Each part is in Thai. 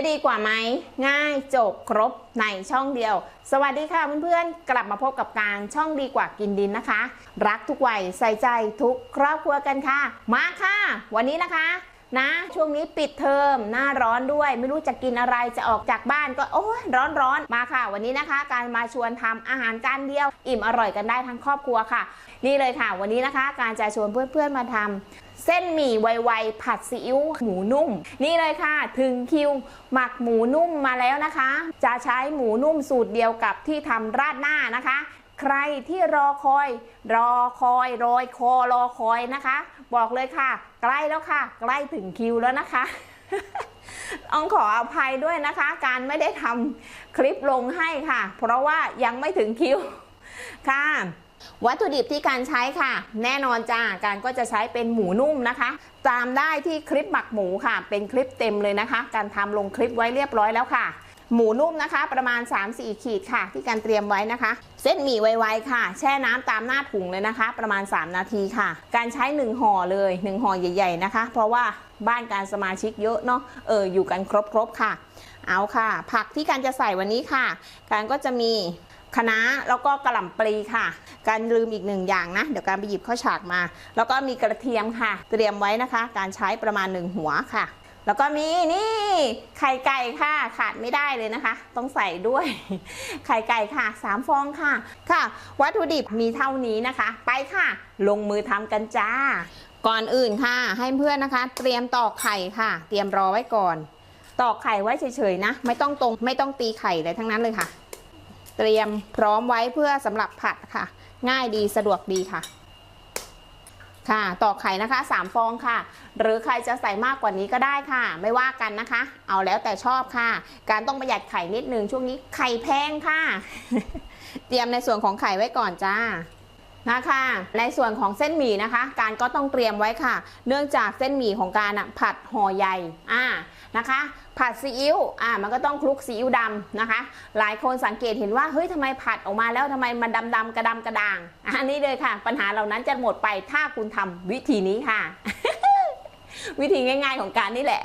จะดีกว่าไหมง่ายจบครบในช่องเดียว สวัสดีค่ะเพื่อนๆ กลับมาพบกับการช่องดีกว่ากินดินนะคะ รักทุกวัยใส่ใจทุกครอบครัวกันค่ะ มาค่ะ วันนี้นะคะ นะ ช่วงนี้ปิดเทอมหน้าร้อนด้วย ไม่รู้จะกินอะไรจะออกจากบ้านก็โอ้ยร้อนร้อนมาค่ะ วันนี้นะคะ การมาชวนทำอาหารจานเดียว อิ่มอร่อยกันได้ทั้งครอบครัวค่ะ นี่เลยค่ะ วันนี้นะคะ การจะชวนเพื่อนๆมาทำเส้นหมี่ไวๆผัดซีอิ๊วหมูนุ่ม นี่เลยค่ะ ถึงคิวหมักหมูนุ่มมาแล้วนะคะ จะใช้หมูนุ่มสูตรเดียวกับที่ทำราดหน้านะคะ ใครที่รอคอย รอคอยรอยคอรอคอยนะคะ บอกเลยค่ะ ใกล้แล้วค่ะ ใกล้ถึงคิวแล้วนะคะต้องขออภัยด้วยนะคะ การไม่ได้ทำคลิปลงให้ค่ะ เพราะว่ายังไม่ถึงคิวค่ะวัตถุดิบที่การใช้ค่ะ แน่นอนจ้าการก็จะใช้เป็นหมูนุ่มนะคะ ตามได้ที่คลิปหมักหมูค่ะ เป็นคลิปเต็มเลยนะคะ การทำลงคลิปไว้เรียบร้อยแล้วค่ะ หมูนุ่มนะคะ ประมาณ 3-4 ขีดค่ะ ที่การเตรียมไว้นะคะ เส้นหมี่ไวๆค่ะ แช่น้ำตามหน้าถุงเลยนะคะ ประมาณ 3 นาทีค่ะ การใช้ 1ห่อเลย1ห่อใหญ่ ๆนะคะ เพราะว่าบ้านการสมาชิกเยอะเนาะเอออยู่กันครบๆค่ะ เอาค่ะ ผักที่การจะใส่วันนี้ค่ะ การก็จะมีคะน้าแล้วก็กระหล่ำปลีค่ะ การลืมอีกหนึ่งอย่างนะ เดี๋ยวการไปหยิบข้าวฉากมา แล้วก็มีกระเทียมค่ะ เตรียมไว้นะคะ การใช้ประมาณหนึ่งหัวค่ะ แล้วก็มีนี่ไข่ไก่ค่ะขาดไม่ได้เลยนะคะ ต้องใส่ด้วย ไข่ไก่ค่ะสามฟองค่ะค่ะ วัตถุดิบมีเท่านี้นะคะ ไปค่ะ ลงมือทำกันจ้า ก่อนอื่นค่ะ ให้เพื่อนนะคะ เตรียมตอกไข่ค่ะ เตรียมรอไว้ก่อน ตอกไข่ไว้เฉยๆนะ ไม่ต้องตรงไม่ต้องตีไข่อะไรทั้งนั้นเลยค่ะ เตรียมพร้อมไว้เพื่อสำหรับผัดค่ะ ง่ายดีสะดวกดีค่ะ ค่ะตอกไข่นะคะ 3 ฟองค่ะ หรือใครจะใส่มากกว่านี้ก็ได้ค่ะ ไม่ว่ากันนะคะ เอาแล้วแต่ชอบค่ะ การต้องประหยัดไข่นิดนึงช่วงนี้ไข่แพงค่ะ เตรียมในส่วนของไข่ไว้ก่อนจ้า นะคะ ในส่วนของเส้นหมี่นะคะ การก็ต้องเตรียมไว้ค่ะ เนื่องจากเส้นหมี่ของการผัดห่อใหญ่อ่านะคะ ผัดซีอิ๊วอ่ามันก็ต้องคลุกซีอิ๊วดำนะคะ หลายคนสังเกตเห็นว่าเฮ้ยทำไมผัดออกมาแล้วทำไมมันดำดำๆกระดำกระด่างอันนี้เลยค่ะ ปัญหาเหล่านั้นจะหมดไปถ้าคุณทำวิธีนี้ค่ะ วิธีง่าย ๆของการนี่แหละ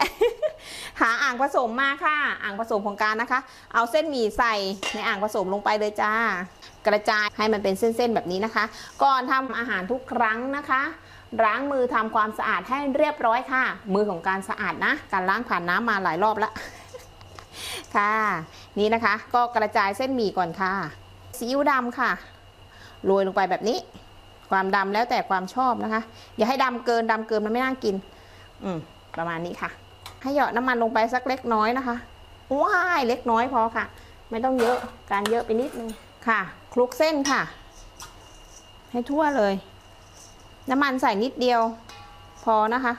หาอ่างผสมมาค่ะ อ่างผสมของการนะคะ เอาเส้นหมี่ใส่ในอ่างผสมลงไปเลยจ้า กระจายให้มันเป็นเส้นๆแบบนี้นะคะ ก่อนทำอาหารทุกครั้งนะคะล้างมือทำความสะอาดให้เรียบร้อยค่ะ มือของการสะอาดนะ การล้างผ่านน้ำมาหลายรอบแล้วค่ะ นี่นะคะ ก็กระจายเส้นหมี่ก่อนค่ะซีอิ๊วดำค่ะโรยลงไปแบบนี้ ความดำแล้วแต่ความชอบนะคะ อย่าให้ดำเกินดำเกินมันไม่น่ากิน อืมประมาณนี้ค่ะ ให้หยาะน้ำมันลงไปสักเล็กน้อยนะคะว้ายเล็กน้อยพอค่ะ ไม่ต้องเยอะการเยอะไปนิดนึง ค่ะ คลุกเส้นค่ะ ให้ทั่วเลย น้ำมันใส่นิดเดียว พอนะคะ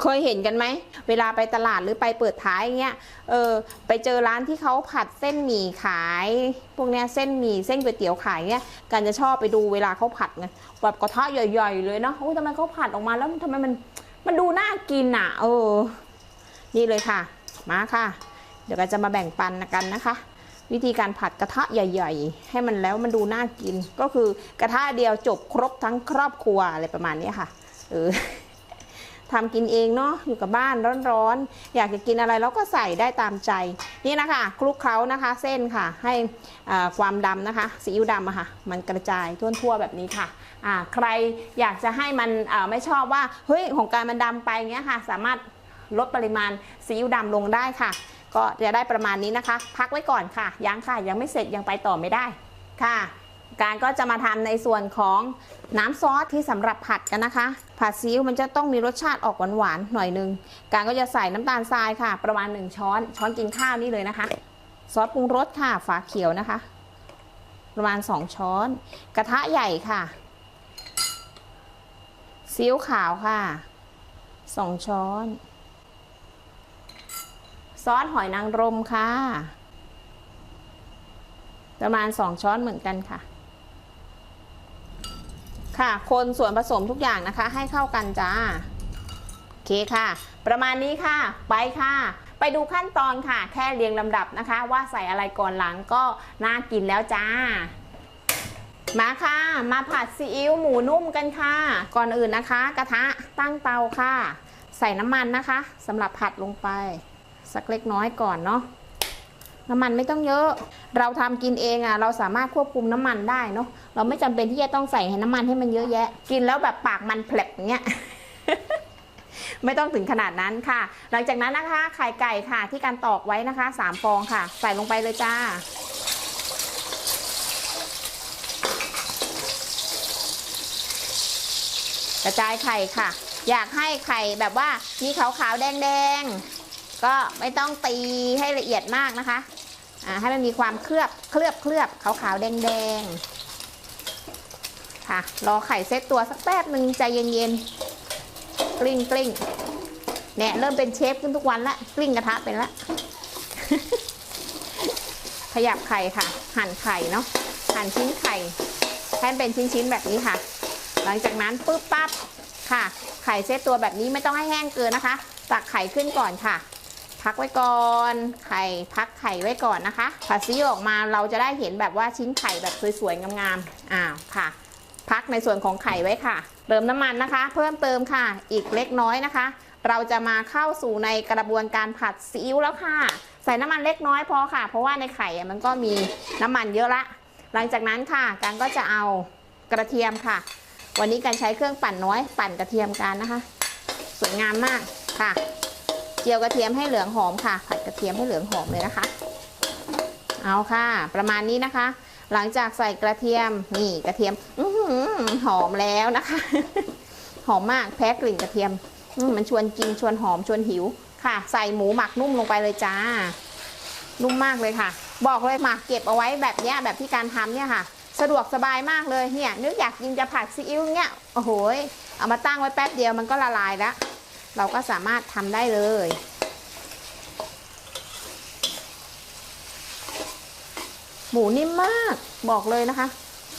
เคยเห็นกันไหม เวลาไปตลาดหรือไปเปิดท้ายเงี้ย เออ ไปเจอร้านที่เขาผัดเส้นหมี่ขาย พวกเนี้ยเส้นหมี่เส้นก๋วยเตี๋ยวขายเงี้ย กันจะชอบไปดูเวลาเขาผัดไง แบบกระทะใหญ่ๆเลยเนาะโอ้ยทำไมเขาผัดออกมาแล้วทำไมมัน มันดูน่ากินอะ เออ นี่เลยค่ะ มาค่ะ ดี๋ยวก็จะมาแบ่งปันกันนะคะ วิธีการผัดกระทะใหญ่ ๆ ให้มันแล้วมันดูน่ากิน ก็คือกระทะเดียวจบครบทั้งครอบครัวอะไรประมาณนี้ค่ะเออทำกินเองเนาะอยู่กับบ้านร้อนๆ อยากจะกินอะไรเราก็ใส่ได้ตามใจ นี่นะคะคลุกเคล้านะคะเส้นค่ะ ให้ความดำนะคะซีอิ๊วดำอะค่ะ มันกระจายทั่วๆแบบนี้ค่ะอ่าใครอยากจะให้มันไม่ชอบว่าเฮ้ยของการมันดำไปเงี้ยค่ะ สามารถลดปริมาณซีอิ๊วดำลงได้ค่ะ ก็จะได้ประมาณนี้นะคะ พักไว้ก่อนค่ะ ยังค่ะ ยังไม่เสร็จยังไปต่อไม่ได้ค่ะ การก็จะมาทำในส่วนของน้ำซอสที่สำหรับผัดกันนะคะ ผัดซีอิ๊วมันจะต้องมีรสชาติออกหวานๆหน่อยนึง การก็จะใส่น้ำตาลทรายค่ะ ประมาณ 1 ช้อน ช้อนกินข้าวนี่เลยนะคะ ซอสปรุงรสค่ะ ฝาเขียวนะคะ ประมาณ 2 ช้อน กระทะใหญ่ค่ะซีอิ๊วขาวค่ะ 2 ช้อน ซอสหอยนางรมค่ะ ประมาณ 2 ช้อนเหมือนกันค่ะ ค่ะคนส่วนผสมทุกอย่างนะคะ ให้เข้ากันจ้าโอเคค่ะ ประมาณนี้ค่ะ ไปค่ะ ไปดูขั้นตอนค่ะ แค่เรียงลำดับนะคะ ว่าใส่อะไรก่อนหลังก็น่ากินแล้วจ้ามาค่ะ มาผัดซีอิ๊วหมูนุ่มกันค่ะ ก่อนอื่นนะคะ กระทะตั้งเตาค่ะ ใส่น้ำมันนะคะสำหรับผัดลงไป สักเล็กน้อยก่อนเนาะน้ำมันไม่ต้องเยอะ เราทำกินเองอะ่ะ เราสามารถควบคุมน้ำมันได้เนาะ เราไม่จำเป็นที่จะต้องใส่ให้น้ำมันให้มันเยอะแยะ กินแล้วแบบปากมันแผลบอย่างเงี้ย ไม่ต้องถึงขนาดนั้นค่ะ หลังจากนั้นนะคะไข่ไก่ค่ะ ที่การตอกไว้นะคะสามฟองค่ะ ใส่ลงไปเลยจ้า กระจายไข่ค่ะ อยากให้ไข่แบบว่ามีขาวๆแดงๆ ก็ไม่ต้องตีให้ละเอียดมากนะคะอ่าให้มันมีความเคลือบเคลือบเคลือบขาวๆแดงๆค่ะรอไข่เซตตัวสักแป๊บหนึ่งใจเย็นๆกลิ้งกลิ้งเนี่ยเริ่มเป็นเชฟขึ้นทุกวันละกลิ้งกระทะเป็นละขยับไข่ค่ะ หั่นไข่เนาะหั่นชิ้นไข่ให้มันเป็นชิ้นๆแบบนี้ค่ะ หลังจากนั้นปุ๊บปั๊บค่ะ ไข่เซตตัวแบบนี้ไม่ต้องให้แห้งเกินนะคะ ตักไข่ขึ้นก่อนค่ะ พักไว้ก่อน ไข่พักไข่ไว้ก่อนนะคะผัดซีอิ๊วออกมาเราจะได้เห็นแบบว่าชิ้นไข่แบบสวยๆงามๆอ้าวค่ะ พักในส่วนของไข่ไว้ค่ะ เติมน้ำมันนะคะ เพิ่มเติมค่ะ อีกเล็กน้อยนะคะ เราจะมาเข้าสู่ในกระบวนการผัดซีอิ๊วแล้วค่ะ ใส่น้ำมันเล็กน้อยพอค่ะ เพราะว่าในไข่มันก็มีน้ำมันเยอะละ หลังจากนั้นค่ะการก็จะเอากระเทียมค่ะ วันนี้การใช้เครื่องปั่นน้อยปั่นกระเทียมกันนะคะ สวยงามมากค่ะ เจียวกระเทียมให้เหลืองหอมค่ะ ผัดกระเทียมให้เหลืองหอมเลยนะคะ เอาค่ะ ประมาณนี้นะคะ หลังจากใส่กระเทียมนี่กระเทียมอืหอมแล้วนะคะ หอมมากแพ้กลิ่นกระเทียมมันชวนกินชวนหอมชวนหิวค่ะ ใส่หมูหมักนุ่มลงไปเลยจ้า นุ่มมากเลยค่ะ บอกเลยหมักเก็บเอาไว้แบบเนี้ยแบบที่การทำเนี่ยค่ะ สะดวกสบายมากเลยเนี่ยนึกอยากกินจะผัดซีอิ๊วเนี่ยโอ้โหเอามาตั้งไว้แป๊บเดียวมันก็ละลายแล้ว เราก็สามารถทำได้เลย หมูนิ่มมากบอกเลยนะคะ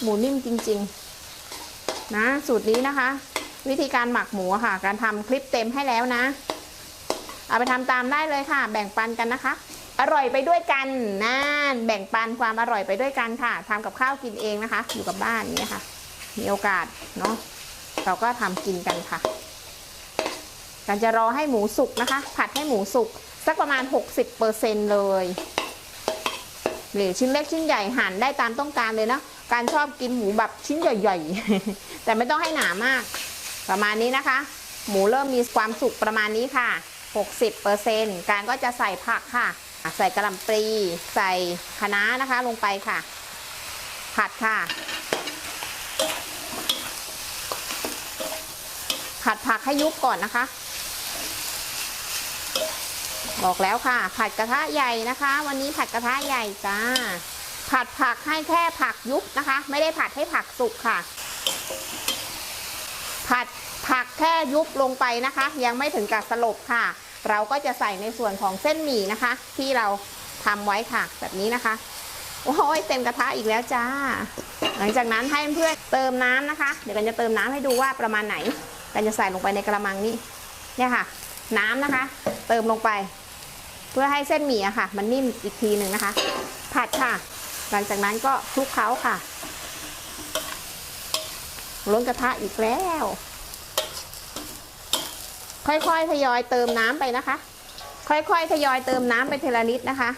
หมูนิ่มจริง ๆ นะ สูตรนี้นะคะ วิธีการหมักหมูค่ะ การทำคลิปเต็มให้แล้วนะ เอาไปทำตามได้เลยค่ะ แบ่งปันกันนะคะ อร่อยไปด้วยกันนั่นแบ่งปันความอร่อยไปด้วยกันค่ะทำกับข้าวกินเองนะคะ อยู่กับบ้านเนี่ยค่ะ มีโอกาสเนาะเราก็ทำกินกันค่ะ การจะรอให้หมูสุกนะคะ ผัดให้หมูสุกสักประมาณ 60%เลย หรือชิ้นเล็กชิ้นใหญ่หั่นได้ตามต้องการเลยนะการชอบกินหมูแบบชิ้นใหญ่ๆ แต่ไม่ต้องให้หนามาก ประมาณนี้นะคะ หมูเริ่มมีความสุกประมาณนี้ค่ะ 60%การก็จะใส่ผักค่ะ ใส่กระหล่ำปลี ใส่คะน้านะคะลงไปค่ะ ผัดค่ะ ผัดผักให้ยุบก่อนนะคะ บอกแล้วค่ะ ผัดกระทะใหญ่นะคะ วันนี้ผัดกระทะใหญ่จ้า ผัดผักให้แค่ผักยุบนะคะ ไม่ได้ผัดให้ผักสุกค่ะ ผัดผักแค่ยุบลงไปนะคะ ยังไม่ถึงกับสลบค่ะ เราก็จะใส่ในส่วนของเส้นหมี่นะคะ ที่เราทำไว้ค่ะ แบบนี้นะคะโอ้ยเต็มกระทะอีกแล้วจ้า หลังจากนั้นให้เพื่อนเติมน้ำนะคะ เดี๋ยวกันจะเติมน้ำให้ดูว่าประมาณไหน กันจะใส่ลงไปในกระมังนี้เนี่ยค่ะ น้ำนะคะ เติมลงไป เพื่อให้เส้นหมี่อะค่ะ มันนิ่มอีกทีหนึ่งนะคะ ผัดค่ะ หลังจากนั้นก็คลุกเคล้าค่ะล้นกระทะอีกแล้ว ค่อยๆทยอยเติมน้ำไปนะคะ ค่อยๆทยอยเติมน้ำไปทีละนิดนะคะ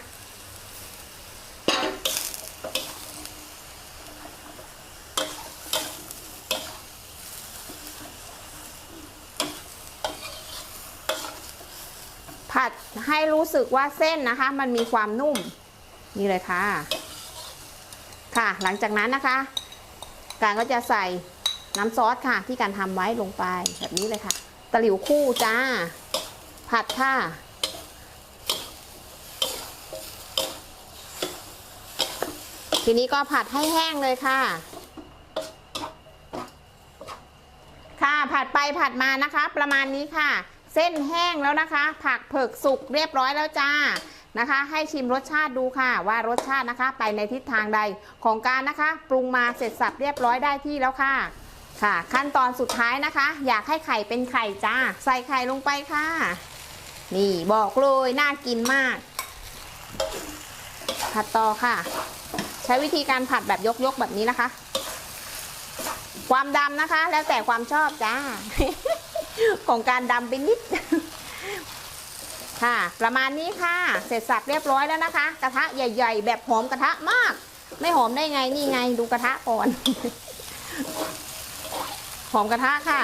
ัดให้รู้สึกว่าเส้นนะคะ มันมีความนุ่ม นี่เลยค่ะ ค่ะ หลังจากนั้นนะคะ การก็จะใส่น้ำซอสค่ะ ที่การทำไว้ลงไปแบบนี้เลยค่ะ ตะหลิวคู่จ้า ผัดค่ะทีนี้ก็ผัดให้แห้งเลยค่ะ ค่ะผัดไปผัดมานะคะ ประมาณนี้ค่ะ เส้นแห้งแล้วนะคะ ผักเผือกสุกเรียบร้อยแล้วจ้านะคะ ให้ชิมรสชาติดูค่ะ ว่ารสชาตินะคะ ไปในทิศทางใดของการนะคะ ปรุงมาเสร็จสับเรียบร้อยได้ที่แล้วค่ะค่ะ ขั้นตอนสุดท้ายนะคะ อยากให้ไข่เป็นไข่จ้า ใส่ไข่ลงไปค่ะ นี่บอกเลยน่ากินมาก ผัดต่อค่ะ ใช้วิธีการผัดแบบยกๆแบบนี้นะคะ ความดำนะคะ แล้วแต่ความชอบจ้า ของการดำไปนิด ค่ะ ประมาณนี้ค่ะ เสร็จสับเรียบร้อยแล้วนะคะ กระทะใหญ่ ๆ แบบหอมกระทะมาก ไม่หอมได้ไงนี่ไงดูกระทะก่อน หอมกระทะค่ะ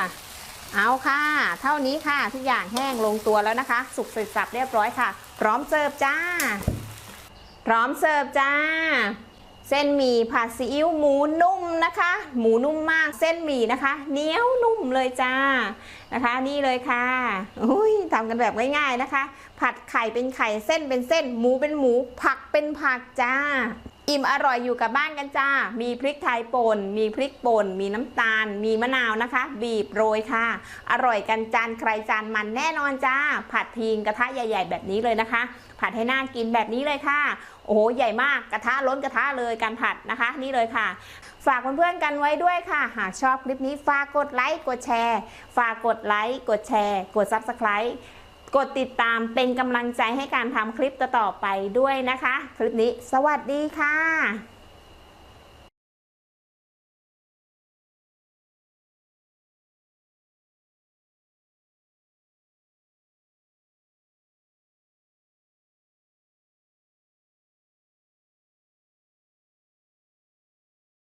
เอาค่ะ เท่านี้ค่ะ ทุกอย่างแห้งลงตัวแล้วนะคะ สุกเสร็จสับเรียบร้อยค่ะ พร้อมเสิร์ฟจ้า พร้อมเสิร์ฟจ้า เส้นหมี่ผัดซีอิ๊วหมูนุ่มนะคะ หมูนุ่มมากเส้นหมี่นะคะเหนียวนุ่มเลยจ้านะคะ นี่เลยค่ะอุ้ยทำกันแบบง่ายๆนะคะ ผัดไข่เป็นไข่เส้นเป็นเส้น หมูเป็นหมูผักเป็นผักจ้า อิ่มอร่อยอยู่กับบ้านกันจ้า มีพริกไทยป่นมีพริกป่นมีน้ำตาล มีมะนาวนะคะ บีบโรยค่ะ อร่อยกันจานใครจานมันแน่นอนจ้า ผัดทิ้งกระทะใหญ่ ๆ แบบนี้เลยนะคะ ผัดให้น่ากินแบบนี้เลยค่ะ โอ้โหใหญ่มากกระทะล้นกระทะเลยการผัดนะคะ นี่เลยค่ะ ฝากเพื่อนๆกันไว้ด้วยค่ะ หากชอบคลิปนี้ฝากกดไลค์กดแชร์ ฝากกดไลค์กดแชร์ กด Subscribe กดติดตามเป็นกำลังใจให้การทำคลิปต่อๆไปด้วยนะคะ คลิปนี้สวัสดีค่ะ